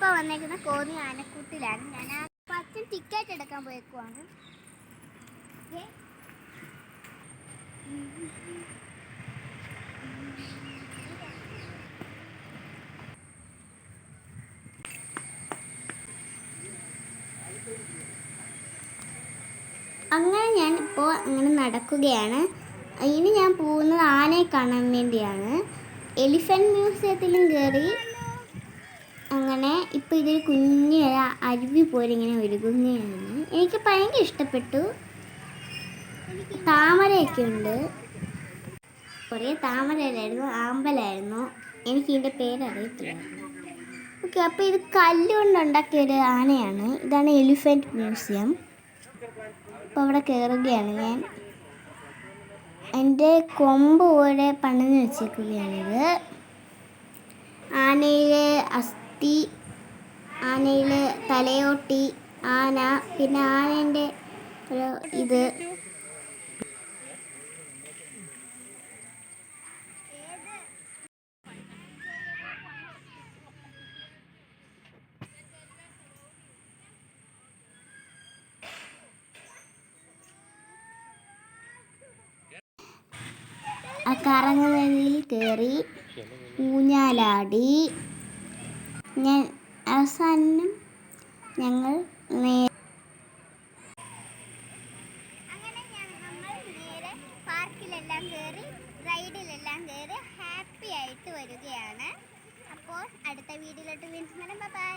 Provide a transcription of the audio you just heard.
നമ്മളിപ്പോൾ വന്നേക്കുന്ന കോന്നി ആനക്കൂട്ടിലാണ്. ഞാൻ ആ അച്ഛൻ ടിക്കറ്റ് എടുക്കാൻ പോയേക്കുവാണ്? അങ്ങനെ ഞാൻ ഇപ്പോൾ അങ്ങനെ നടക്കുകയാണ്. ഇനി ഞാൻ പോകുന്നത് ആനയെ കാണാൻ വേണ്ടിയാണ്. എലിഫന്റ് മ്യൂസിയത്തിലും കയറി ഇപ്പോൾ ഇതൊരു കുഞ്ഞ അരുവി പോലെ ഇങ്ങനെ ഒരുങ്ങുകയാണ് എനിക്ക് ഭയങ്കര ഇഷ്ടപ്പെട്ടു. താമരയൊക്കെ ഉണ്ട്. കുറേ താമരയിലായിരുന്നു ആമ്പലായിരുന്നു. എനിക്ക് ഇതിന്റെ പേരറിയത്തില്ല. ഓക്കെ അപ്പോൾ ഇത് കല്ലുകൊണ്ട് ഉണ്ടാക്കിയ ഒരു ആനയാണ്. ഇതാണ് എലിഫന്റ് മ്യൂസിയം. അപ്പോൾ അവിടെ കയറുകയാണ് ഞാൻ. എന്റെ കൊമ്പ് പോലെ പണിഞ്ഞ് വെച്ചേക്കുകയാണിത്. ആനയിലെ തലയോട്ടി ആന പിന്നെ ആനേന്റെ ഒരു ഇത്. ആ കറങ്ങുന്നതിൽ കയറി ഊഞ്ഞാലാടി. ഞാൻ അവസാനം ഞങ്ങൾ നേ അങ്ങനെ നമ്മൾ നേരെ പാർക്കിലെല്ലാം കയറി റൈഡിലെല്ലാം കയറി ഹാപ്പി ആയിട്ട് വരികയാണ്. അപ്പോൾ അടുത്ത വീഡിയോയിലോട്ട് വീണ്ടും ബൈ